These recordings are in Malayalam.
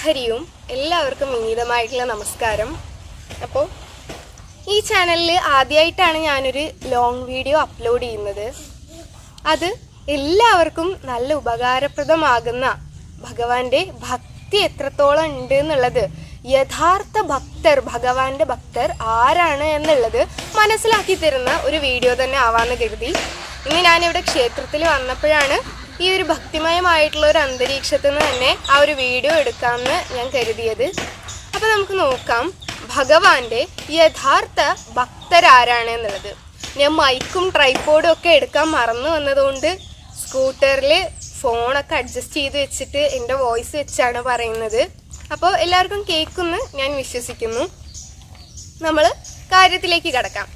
ഹരിയും എല്ലാവർക്കും വിനീതമായിട്ടുള്ള നമസ്കാരം. അപ്പോൾ ഈ ചാനലിൽ ആദ്യമായിട്ടാണ് ഞാനൊരു ലോങ് വീഡിയോ അപ്ലോഡ് ചെയ്യുന്നത്. അത് എല്ലാവർക്കും നല്ല ഉപകാരപ്രദമാകുന്ന ഭഗവാന്റെ ഭക്തി എത്രത്തോളം ഉണ്ട് എന്നുള്ളത് യഥാർത്ഥ ഭക്തർ ഭഗവാന്റെ ഭക്തർ ആരാണ് എന്നുള്ളത് മനസ്സിലാക്കി തരുന്ന ഒരു വീഡിയോ തന്നെ ആവാന്ന് കരുതി. ഇന്ന് ഞാനിവിടെ ക്ഷേത്രത്തിൽ വന്നപ്പോഴാണ് ഈ ഒരു ഭക്തിമയമായിട്ടുള്ള ഒരു അന്തരീക്ഷത്തിൽ നിന്ന് തന്നെ ആ ഒരു വീഡിയോ എടുക്കാമെന്ന് ഞാൻ കരുതിയത്. അപ്പോൾ നമുക്ക് നോക്കാം ഭഗവാന്റെ യഥാർത്ഥ ഭക്തരാരാണ് എന്നുള്ളത്. ഞാൻ മൈക്കും ട്രൈപ്പോഡും ഒക്കെ എടുക്കാൻ മറന്നു വന്നതുകൊണ്ട് സ്കൂട്ടറിൽ ഫോണൊക്കെ അഡ്ജസ്റ്റ് ചെയ്ത് വെച്ചിട്ട് എന്റെ വോയിസ് വെച്ചാണ് പറയുന്നത്. അപ്പോൾ എല്ലാവർക്കും കേൾക്കുമെന്ന് ഞാൻ വിശ്വസിക്കുന്നു. നമ്മൾ കാര്യത്തിലേക്ക് കടക്കാം.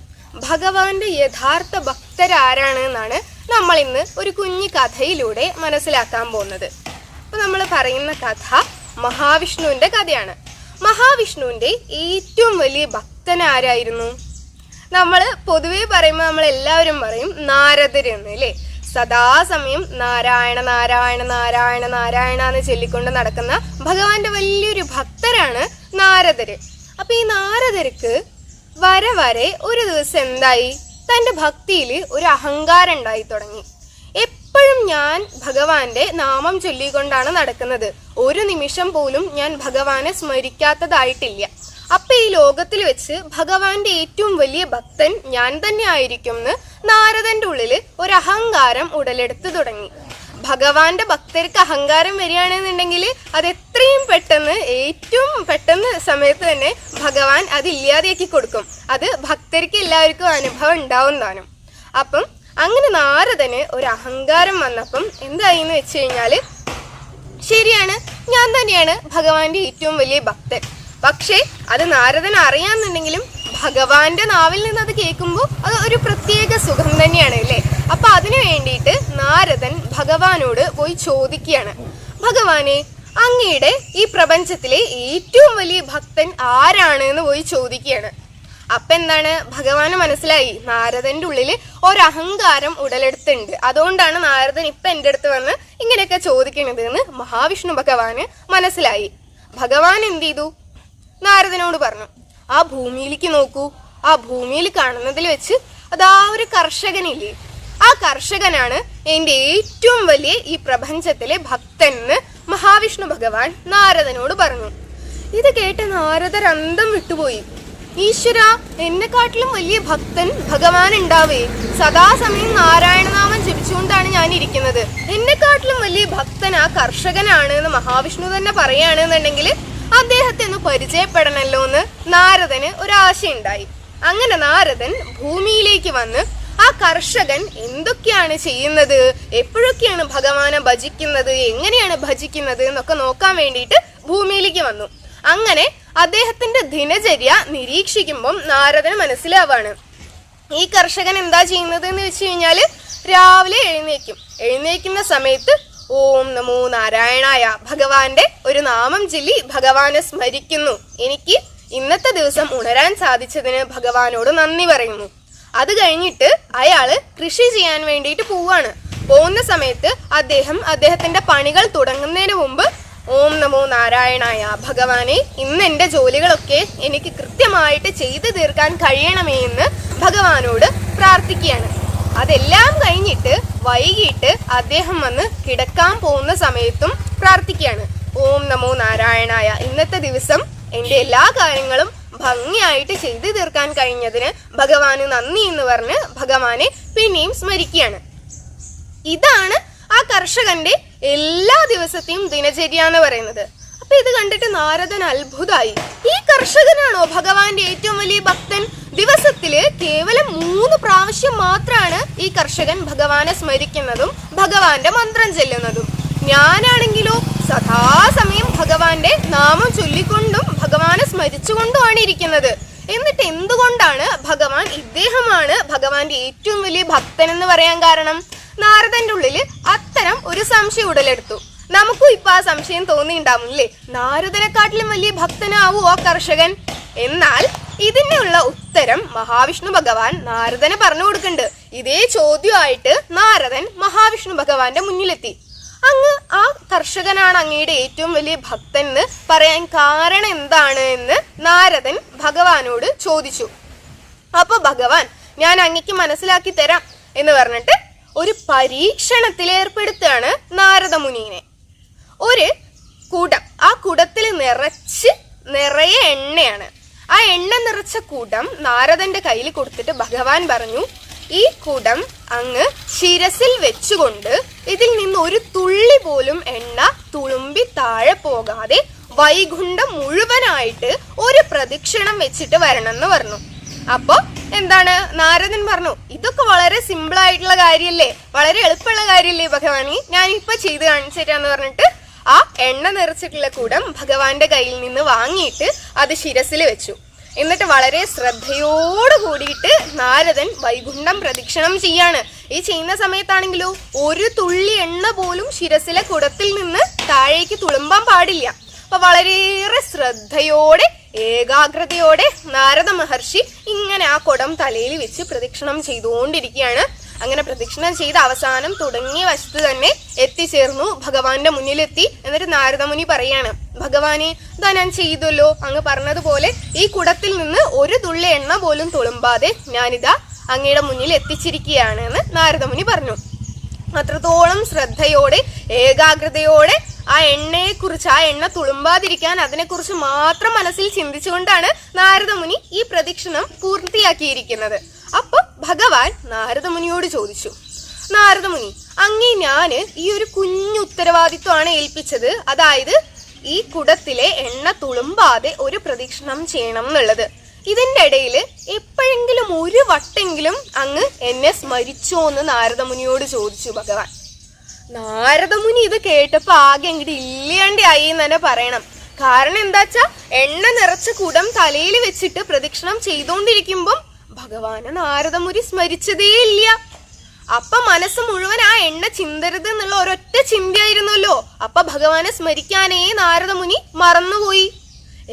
ഭഗവാന്റെ യഥാർത്ഥ ഭക്തരാരാണ് എന്നാണ് നമ്മൾ ഇന്ന് ഒരു കുഞ്ഞു കഥയിലൂടെ മനസ്സിലാക്കാൻ പോകുന്നത്. അപ്പോൾ നമ്മൾ പറയുന്ന കഥ മഹാവിഷ്ണുവിന്റെ കഥയാണ്. മഹാവിഷ്ണുവിന്റെ ഏറ്റവും വലിയ ഭക്തൻ ആരായിരുന്നു? നമ്മൾ പൊതുവെ പറയുമ്പോൾ നമ്മൾ എല്ലാവരും പറയും നാരദരെന്ന് അല്ലേ? സദാസമയം നാരായണ നാരായണ നാരായണ നാരായണ എന്ന് ചൊല്ലിക്കൊണ്ട് നടക്കുന്ന ഭഗവാന്റെ വലിയൊരു ഭക്തരാണ് നാരദര്. അപ്പൊ ഈ നാരദർക്ക് വരെ വരെ ഒരു ദിവസം എന്തായി? തന്റെ ഭക്തിയിൽ ഒരു അഹങ്കാരം ഉണ്ടായി തുടങ്ങി. എപ്പോഴും ഞാൻ ഭഗവാന്റെ നാമം ചൊല്ലിക്കൊണ്ടാണ് നടക്കുന്നത്. ഒരു നിമിഷം പോലും ഞാൻ ഭഗവാനെ സ്മരിക്കാത്തതായിട്ടില്ല. അപ്പൊ ഈ ലോകത്തിൽ വെച്ച് ഭഗവാന്റെ ഏറ്റവും വലിയ ഭക്തൻ ഞാൻ തന്നെ ആയിരിക്കും എന്ന് നാരദന്റെ ഉള്ളിൽ ഒരു അഹങ്കാരം ഉടലെടുത്തു തുടങ്ങി. ഭഗവാന്റെ ഭക്തർക്ക് അഹങ്കാരം വരികയാണെന്നുണ്ടെങ്കിൽ അത് എത്രയും പെട്ടെന്ന് ഏറ്റവും പെട്ടെന്ന് സമയത്ത് തന്നെ ഭഗവാൻ അത് ഇല്ലാതെയാക്കി കൊടുക്കും. അത് ഭക്തർക്ക് എല്ലാവർക്കും അനുഭവം ഉണ്ടാവുന്നതാണ് അപ്പം അങ്ങനെ നാരദന് ഒരു അഹങ്കാരം വന്നപ്പം എന്തായി എന്ന് വെച്ച് കഴിഞ്ഞാൽ ശരിയാണ് ഞാൻ തന്നെയാണ് ഭഗവാന്റെ ഏറ്റവും വലിയ ഭക്തൻ. പക്ഷേ അത് നാരദൻ അറിയാന്നുണ്ടെങ്കിലും ഭഗവാന്റെ നാവിൽ നിന്ന് അത് കേൾക്കുമ്പോൾ അത് ഒരു പ്രത്യേക സുഖം തന്നെയാണ് അല്ലേ? അപ്പൊ അതിനു വേണ്ടിയിട്ട് നാരദൻ ഭഗവാനോട് പോയി ചോദിക്കുകയാണ്. ഭഗവാനെ അങ്ങയുടെ ഈ പ്രപഞ്ചത്തിലെ ഏറ്റവും വലിയ ഭക്തൻ ആരാണ് എന്ന് പോയി ചോദിക്കുകയാണ്. അപ്പൊ എന്താണ്? ഭഗവാന് മനസ്സിലായി. നാരദന്റെ ഉള്ളിൽ ഒരഹങ്കാരം ഉടലെടുത്തുണ്ട്. അതുകൊണ്ടാണ് നാരദൻ ഇപ്പൊ എന്റെ അടുത്ത് വന്ന് ഇങ്ങനെയൊക്കെ ചോദിക്കുന്നത് എന്ന് മഹാവിഷ്ണു ഭഗവാന് മനസ്സിലായി. ഭഗവാൻ എന്ത് ചെയ്തു? നാരദനോട് പറഞ്ഞു. ആ ഭൂമിയിലേക്ക് നോക്കൂ. ആ ഭൂമിയിൽ കാണുന്നതിൽ വെച്ച് അതാ ഒരു കർഷകനില്ലേ. ആ കർഷകനാണ് എന്റെ ഏറ്റവും വലിയ ഈ പ്രപഞ്ചത്തിലെ ഭക്തൻ എന്ന് മഹാവിഷ്ണു ഭഗവാൻ നാരദനോട് പറഞ്ഞു. ഇത് കേട്ട നാരദർ അന്തം വിട്ടുപോയി. ഈശ്വര എന്നെക്കാട്ടിലും വലിയ ഭക്തൻ ഭഗവാൻ ഉണ്ടാവേ. സദാസമയം നാരായണനാമം ജപിച്ചുകൊണ്ടാണ് ഞാൻ ഇരിക്കുന്നത് എന്നെക്കാട്ടിലും വലിയ ഭക്തൻ ആ കർഷകനാണ് എന്ന് മഹാവിഷ്ണു തന്നെ പറയുകയാണെന്നുണ്ടെങ്കിൽ അദ്ദേഹത്തെ ഒന്ന് പരിചയപ്പെടണല്ലോ എന്ന് നാരദന് ഒരാശയുണ്ടായി. അങ്ങനെ നാരദൻ ഭൂമിയിലേക്ക് വന്ന് ആ കർഷകൻ എന്തൊക്കെയാണ് ചെയ്യുന്നത്? എപ്പോഴൊക്കെയാണ് ഭഗവാനെ ഭജിക്കുന്നത്? എങ്ങനെയാണ് ഭജിക്കുന്നത്? എന്നൊക്കെ നോക്കാൻ വേണ്ടിയിട്ട് ഭൂമിയിലേക്ക് വന്നു. അങ്ങനെ അദ്ദേഹത്തിന്റെ ദിനചര്യ നിരീക്ഷിക്കുമ്പം നാരദന് മനസ്സിലാവാണ്. ഈ കർഷകൻ എന്താ ചെയ്യുന്നത് എന്ന് വെച്ച് കഴിഞ്ഞാൽ രാവിലെ എഴുന്നേക്കും. എഴുന്നേക്കുന്ന സമയത്ത് ഓം നമോ നാരായണായ ഭഗവാന്റെ ഒരു നാമം ചൊല്ലി ഭഗവാനെ സ്മരിക്കുന്നു. എനിക്ക് ഇന്നത്തെ ദിവസം ഉണരാൻ സാധിച്ചതിന് ഭഗവാനോട് നന്ദി പറയുന്നു. അത് കഴിഞ്ഞിട്ട് അയാൾ കൃഷി ചെയ്യാൻ വേണ്ടിയിട്ട് പോവാണ്. പോകുന്ന സമയത്ത് അദ്ദേഹം അദ്ദേഹത്തിന്റെ പണികൾ തുടങ്ങുന്നതിന് മുമ്പ് ഓം നമോ നാരായണായ ഭഗവാനെ ഇന്ന് എന്റെ ജോലികളൊക്കെ എനിക്ക് കൃത്യമായിട്ട് ചെയ്തു തീർക്കാൻ കഴിയണമേ എന്ന് ഭഗവാനോട് പ്രാർത്ഥിക്കുകയാണ്. അതെല്ലാം കഴിഞ്ഞിട്ട് വൈകിട്ട് അദ്ദേഹം വന്ന് കിടക്കാൻ പോകുന്ന സമയത്തും പ്രാർത്ഥിക്കുകയാണ്. ഓം നമോ നാരായണായ. ഇന്നത്തെ ദിവസം എന്റെ എല്ലാ കാര്യങ്ങളും ഭംഗിയായിട്ട് ചെയ്തു തീർക്കാൻ കഴിഞ്ഞതിന് ഭഗവാന് നന്ദി എന്ന് പറഞ്ഞ് ഭഗവാനെ പിന്നെയും സ്മരിക്കുകയാണ്. ഇതാണ് ആ കർഷകന്റെ എല്ലാ ദിവസത്തെയും ദിനചര്യ എന്ന് പറയുന്നത്. അപ്പൊ ഇത് കണ്ടിട്ട് നാരദൻ അത്ഭുതമായി. ഈ കർഷകനാണോ ഭഗവാന്റെ ഏറ്റവും വലിയ ഭക്തൻ? ദിവസത്തിൽ കേവലം മൂന്ന് പ്രാവശ്യം മാത്രമാണ് ഈ കർഷകൻ ഭഗവാനെ സ്മരിക്കുന്നതും ഭഗവാന്റെ മന്ത്രം ചെല്ലുന്നതും. ഞാനാണെങ്കിലോ സദാസമയം ഭഗവാന്റെ നാമം ചൊല്ലിക്കൊണ്ടും ഭഗവാനെ സ്മരിച്ചുകൊണ്ടുമാണ് ഇരിക്കുന്നത്. എന്നിട്ട് എന്തുകൊണ്ടാണ് ഭഗവാൻ ഇദ്ദേഹമാണ് ഭഗവാന്റെ ഏറ്റവും വലിയ ഭക്തൻ എന്ന് പറയാൻ കാരണം? നാരദന്റെ ഉള്ളിൽ അത്തരം ഒരു സംശയം ഉടലെടുത്തു. നമുക്കും ഇപ്പൊ ആ സംശയം തോന്നിയിട്ടുണ്ടാവും അല്ലേ? നാരദനെക്കാട്ടിലും വലിയ ഭക്തനാവൂ ആ കർഷകൻ. എന്നാൽ ഇതിനുള്ള ഉത്തരം മഹാവിഷ്ണു ഭഗവാൻ നാരദന് പറഞ്ഞു കൊടുക്കുന്നുണ്ട്. ഇതേ ചോദ്യമായിട്ട് നാരദൻ മഹാവിഷ്ണു ഭഗവാന്റെ മുന്നിലെത്തി. അങ്ങ് ആ കർഷകനാണ് അങ്ങയുടെ ഏറ്റവും വലിയ ഭക്തൻ എന്ന് പറയാൻ കാരണം എന്താണ് എന്ന് നാരദൻ ഭഗവാനോട് ചോദിച്ചു. അപ്പൊ ഭഗവാൻ ഞാൻ അങ്ങക്ക് മനസ്സിലാക്കി തരാം എന്ന് പറഞ്ഞിട്ട് ഒരു പരീക്ഷണത്തിൽ ഏർപ്പെടുത്തുകയാണ് നാരദമുനിയെ ഒരു കുടം ആ കുടത്തിൽ നിറച്ച് നിറയെ എണ്ണയാണ്. ആ എണ്ണ നിറച്ച കൂടം നാരദന്റെ കയ്യിൽ കൊടുത്തിട്ട് ഭഗവാൻ പറഞ്ഞു ഈ കുടം അങ്ങ് ശിരസിൽ വെച്ചുകൊണ്ട് ഇതിൽ നിന്ന് ഒരു തുള്ളി പോലും എണ്ണ തുളുമ്പി താഴെ പോകാതെ വൈകുണ്ഠം മുഴുവനായിട്ട് ഒരു പ്രദക്ഷിണം വെച്ചിട്ട് വരണം എന്ന് പറഞ്ഞു. അപ്പൊ എന്താണ്? നാരദൻ പറഞ്ഞു ഇതൊക്കെ വളരെ സിമ്പിൾ ആയിട്ടുള്ള കാര്യല്ലേ? വളരെ എളുപ്പമുള്ള കാര്യല്ലേ ഭഗവാനി? ഞാൻ ഇപ്പൊ ചെയ്ത് കാണിച്ചു തരാന്ന് പറഞ്ഞിട്ട് ആ എണ്ണ നിറച്ചിട്ടുള്ള കുടം ഭഗവാന്റെ കയ്യിൽ നിന്ന് വാങ്ങിയിട്ട് അത് ശിരസിൽ വെച്ചു. എന്നിട്ട് വളരെ ശ്രദ്ധയോട് കൂടിയിട്ട് നാരദൻ വൈകുണ്ഠം പ്രദക്ഷിണം ചെയ്യാണ്. ഈ ചെയ്യുന്ന സമയത്താണെങ്കിലോ ഒരു തുള്ളി എണ്ണ പോലും ശിരസിലെ കുടത്തിൽ നിന്ന് താഴേക്ക് തുളുമ്പാൻ പാടില്ല. അപ്പൊ വളരെയേറെ ശ്രദ്ധയോടെ ഏകാഗ്രതയോടെ നാരദ മഹർഷി ഇങ്ങനെ ആ കുടം തലയിൽ വെച്ച് പ്രദക്ഷിണം ചെയ്തുകൊണ്ടിരിക്കുകയാണ്. അങ്ങനെ പ്രദക്ഷിണ ചെയ്ത് അവസാനം തുടങ്ങിയ വശത്ത് തന്നെ എത്തിച്ചേർന്നു. ഭഗവാന്റെ മുന്നിലെത്തി എന്നിട്ട് നാരദമുനി പറയാണ്. ഭഗവാനെ ഇതാ ഞാൻ ചെയ്തല്ലോ. അങ്ങ് പറഞ്ഞതുപോലെ ഈ കുടത്തിൽ നിന്ന് ഒരു തുള്ളി എണ്ണ പോലും തുളുമ്പാതെ ഞാനിതാ അങ്ങയുടെ മുന്നിൽ എത്തിച്ചിരിക്കുകയാണ് എന്ന് നാരദമുനി പറഞ്ഞു. അത്രത്തോളം ശ്രദ്ധയോടെ ഏകാഗ്രതയോടെ ആ എണ്ണയെ കുറിച്ച് ആ എണ്ണ തുളുമ്പാതിരിക്കാൻ അതിനെക്കുറിച്ച് മാത്രം മനസ്സിൽ ചിന്തിച്ചുകൊണ്ടാണ് നാരദമുനി ഈ പ്രദക്ഷിണം പൂർത്തിയാക്കിയിരിക്കുന്നത്. അപ്പൊ ഭഗവാൻ നാരദമുനിയോട് ചോദിച്ചു നാരദമുനി അങ്ങേ ഞാൻ ഈ ഒരു കുഞ്ഞു ഉത്തരവാദിത്വമാണ് ഏൽപ്പിച്ചത്. അതായത് ഈ കുടത്തിലെ എണ്ണ തുളുമ്പാതെ ഒരു പ്രദക്ഷിണം ചെയ്യണം എന്നുള്ളത്. ഇതിന്റെ ഇടയിൽ എപ്പോഴെങ്കിലും ഒരു വട്ടെങ്കിലും അങ്ങ് എന്നെ സ്മരിച്ചോ എന്ന് നാരദമുനിയോട് ചോദിച്ചു ഭഗവാൻ. നാരദമുനി ഇത് കേട്ടപ്പോൾ ആകെ അങ്ങോട്ട് ഇല്ലാണ്ട് ആയി എന്ന് തന്നെ പറയണം. കാരണം എന്താച്ചാ എണ്ണ നിറച്ച കുടം തലയിൽ വെച്ചിട്ട് പ്രദക്ഷിണം ചെയ്തുകൊണ്ടിരിക്കുമ്പം ഭഗവാനെ നാരദമുരി സ്മരിച്ചതേ ഇല്ല അപ്പൊ മനസ്സ് മുഴുവൻ ആ എണ്ണ ചിന്തരുത് എന്നുള്ള ഒരൊറ്റ ചിന്തയായിരുന്നല്ലോ. അപ്പൊ ഭഗവാനെ സ്മരിക്കാനേ നാരദമുനി മറന്നുപോയി.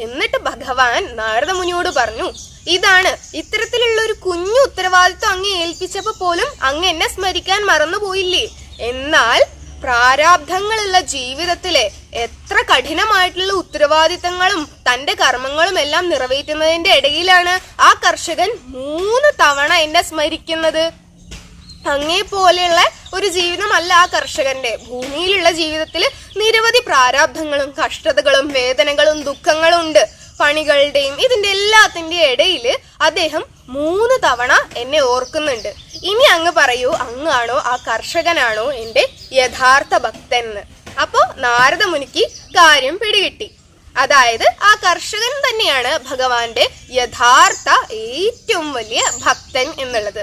എന്നിട്ട് ഭഗവാൻ നാരദമുനിയോട് പറഞ്ഞു ഇതാണ് ഇത്തരത്തിലുള്ള ഒരു കുഞ്ഞു ഉത്തരവാദിത്വം അങ്ങ് ഏൽപ്പിച്ചപ്പോ പോലും അങ്ങ് എന്നെ സ്മരിക്കാൻ മറന്നുപോയില്ലേ? എന്നാൽ പ്രാരാബ്ധങ്ങളുള്ള ജീവിതത്തിലെ എത്ര കഠിനമായിട്ടുള്ള ഉത്തരവാദിത്തങ്ങളും തന്റെ കർമ്മങ്ങളും എല്ലാം നിറവേറ്റുന്നതിന്റെ ഇടയിലാണ് ആ കർഷകൻ മൂന്ന് തവണ എന്നെ സ്മരിക്കുന്നത്. അങ്ങേ പോലെയുള്ള ഒരു ജീവിതമല്ല ആ കർഷകന്റെ ഭൂമിയിലുള്ള ജീവിതത്തിൽ നിരവധി പ്രാരാബ്ധങ്ങളും കഷ്ടതകളും വേദനകളും ദുഃഖങ്ങളും ഉണ്ട് പണികളുടെയും ഇതിന്റെ എല്ലാത്തിന്റെയും ഇടയിൽ അദ്ദേഹം മൂന്ന് തവണ എന്നെ ഓർക്കുന്നുണ്ട്. ഇനി അങ്ങ് പറയൂ അങ്ങാണോ ആ കർഷകനാണോ എന്റെ യഥാർത്ഥ ഭക്തൻ എന്ന് അപ്പോ നാരദമുനിക്ക് കാര്യം പിടികിട്ടി. അതായത് ആ കർഷകൻ തന്നെയാണ് ഭഗവാന്റെ യഥാർത്ഥ ഏറ്റവും വലിയ ഭക്തൻ എന്നുള്ളത്.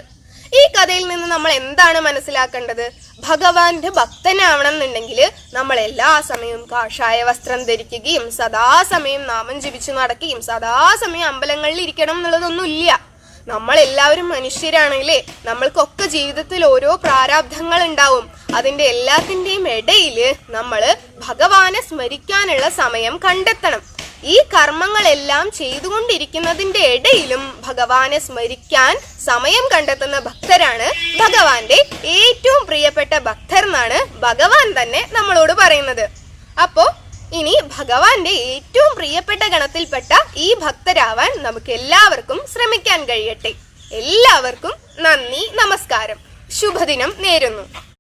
ഈ കഥയിൽ നിന്ന് നമ്മൾ എന്താണ് മനസ്സിലാക്കേണ്ടത്? ഭഗവാന്റെ ഭക്തനാവണം എന്നുണ്ടെങ്കിൽ നമ്മൾ എല്ലാ സമയവും കാഷായ വസ്ത്രം ധരിക്കുകയും സദാസമയം നാമം ജപിച്ചു നടക്കുകയും സദാസമയം അമ്പലങ്ങളിൽ ഇരിക്കണം എന്നുള്ളതൊന്നും നമ്മൾ മനുഷ്യരാണല്ലേ നമ്മൾക്കൊക്കെ ജീവിതത്തിൽ ഓരോ പ്രാരാബ്ധങ്ങൾ ഉണ്ടാവും അതിന്റെ എല്ലാത്തിന്റെയും ഇടയിൽ നമ്മൾ ഭഗവാനെ സ്മരിക്കാനുള്ള സമയം കണ്ടെത്തണം. ഈ കർമ്മങ്ങളെല്ലാം ചെയ്തുകൊണ്ടിരിക്കുന്നതിന്റെ ഇടയിലും ഭഗവാനെ സ്മരിക്കാൻ സമയം കണ്ടെത്തുന്ന ഭക്തരാണ് ഭഗവാന്റെ ഏറ്റവും പ്രിയപ്പെട്ട ഭക്തർ എന്നാണ് ഭഗവാൻ തന്നെ നമ്മളോട് പറയുന്നത്. അപ്പോ ഇനി ഭഗവാന്റെ ഏറ്റവും പ്രിയപ്പെട്ട ഗണത്തിൽപ്പെട്ട ഈ ഭക്തരാവാൻ നമുക്ക് എല്ലാവർക്കും ശ്രമിക്കാൻ കഴിയട്ടെ. എല്ലാവർക്കും നന്ദി നമസ്കാരം. ശുഭദിനം നേരുന്നു.